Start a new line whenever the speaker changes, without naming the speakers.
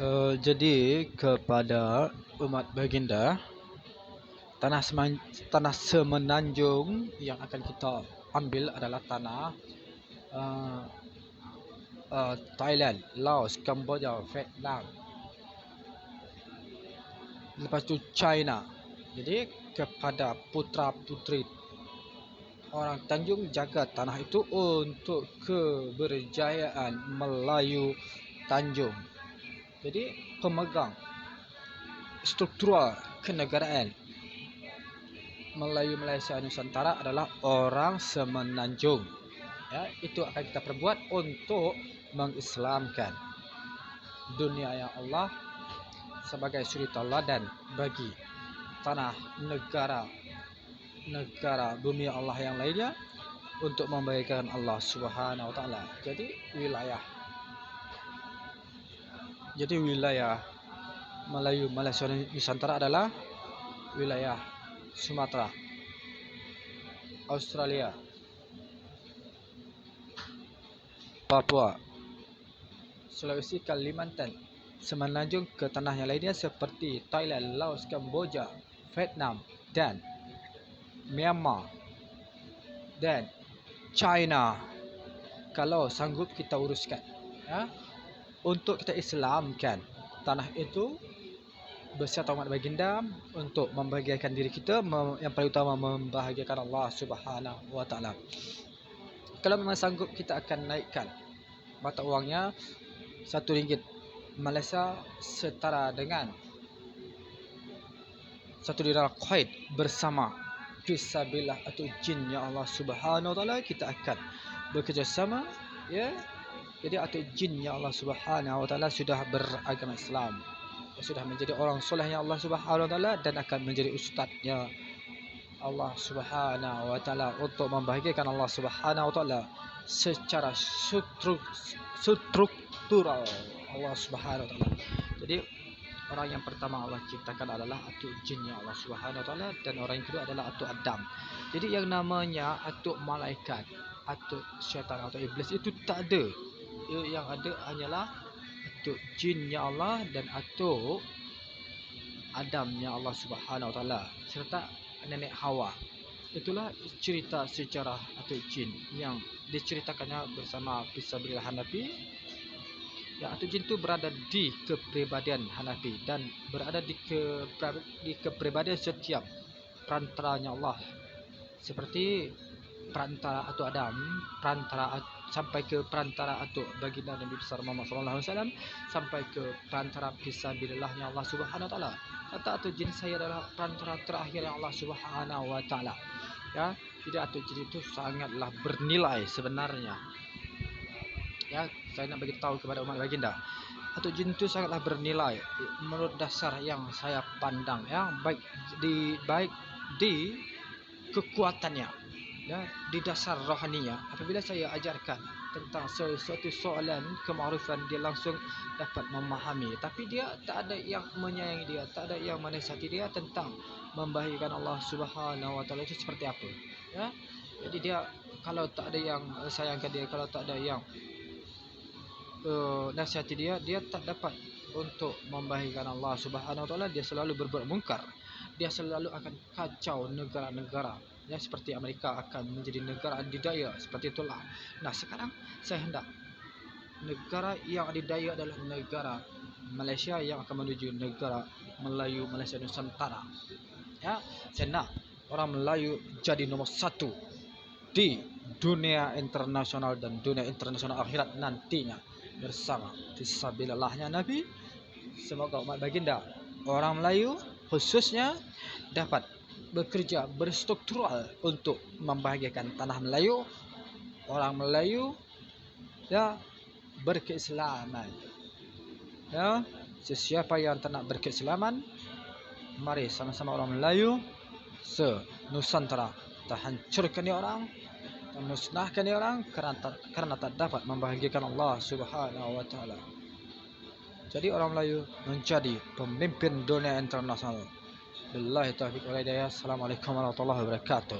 Uh, jadi kepada umat baginda tanah seman, tanah semenanjung yang akan kita ambil adalah tanah uh, uh, Thailand, Laos, Cambodia, Vietnam. Lepas tu China. Jadi kepada putra putri orang Tanjung jaga tanah itu untuk keberjayaan Melayu Tanjung. Jadi pemegang struktural kenegaraan Melayu Malaysia Nusantara adalah orang semenanjung. Ya, itu akan kita perbuat untuk mengislamkan dunia yang Allah sebagai suri tauladan bagi tanah negara negara bumi Allah yang lainnya untuk membaikkan Allah Subhanahu wa taala. Jadi wilayah Jadi wilayah Melayu Malaysia Nusantara adalah wilayah Sumatera, Australia, Papua, Sulawesi, Kalimantan, semenanjung ke tanah yang lainnya seperti Thailand, Laos, Kamboja, Vietnam dan Myanmar dan China. Kalau sanggup kita uruskan ya untuk kita Islamkan tanah itu beserta umat baginda untuk membahagiakan diri kita yang paling utama membahagiakan Allah Subhanahu wa taala. Kalau memang sanggup kita akan naikkan mata wangnya satu ringgit Malaysia setara dengan satu dinar Kuwait bersama. Fisabilah atau jin ya Allah Subhanahu taala kita akan bekerjasama ya jadi atau jin ya Allah Subhanahu taala sudah beragama Islam sudah menjadi orang soleh yang Allah Subhanahu taala dan akan menjadi ustaznya Allah Subhanahu wa taala untuk membahagiakan Allah Subhanahu taala secara struktural Allah Subhanahu taala jadi orang yang pertama Allah ciptakan adalah atuk jin yang Allah Subhanahu taala dan orang yang kedua adalah atuk Adam. Jadi yang namanya atuk malaikat, atuk syaitan atau iblis itu tak ada. Yang ada hanyalah atuk jin yang Allah dan atuk Adam yang Allah Subhanahu taala serta nenek Hawa. Itulah cerita sejarah atuk jin yang diceritakannya bersama Fisabilillah Hanafi Ya, atau jin itu berada di kepribadian Hanafi dan berada di ke di kepribadian setiap perantaranya Allah. Seperti perantara atau Adam, perantara sampai ke perantara atau baginda Nabi besar Muhammad sallallahu alaihi wasallam sampai ke perantara fisabilillahnya Allah Subhanahu wa taala. Kata atau jin saya adalah perantara terakhir yang Allah Subhanahu wa taala. Ya, jadi atau jin itu sangatlah bernilai sebenarnya ya saya nak bagi tahu kepada umat baginda atau jin itu sangatlah bernilai menurut dasar yang saya pandang ya baik di baik di kekuatannya ya di dasar rohaninya apabila saya ajarkan tentang sesuatu soalan kemakrifan dia langsung dapat memahami. Tapi dia tak ada yang menyayangi dia tak ada yang menasihati dia tentang membahagikan Allah Subhanahu wa taala itu seperti apa. Ya jadi dia kalau tak ada yang sayangkan dia kalau tak ada yang uh, nasihati dia dia tak dapat untuk membahagikan Allah Subhanahu taala. Dia selalu berbuat mungkar. Dia selalu akan kacau negara-negara ya seperti Amerika akan menjadi negara adidaya seperti itulah. Nah sekarang saya hendak negara yang adidaya adalah negara Malaysia yang akan menuju negara Melayu Malaysia Nusantara. Ya saya nak orang Melayu jadi nombor satu di dunia internasional dan dunia internasional akhirat nantinya. Bersama fisabilillahnya Nabi semoga umat baginda orang Melayu khususnya dapat bekerja berstruktural untuk membahagiakan tanah Melayu orang Melayu ya berkeislaman ya sesiapa yang tak nak berkeislaman mari sama-sama orang Melayu se Nusantara kita hancurkan ni orang memusnahkan dia orang kerana kerana tak dapat membahagiakan Allah Subhanahu wa taala. Jadi orang Melayu menjadi pemimpin dunia internasional. বিল্লাহ তহফিক আলাই আসসালামু আলাইকুম রহমতুল্লাহ বরকাত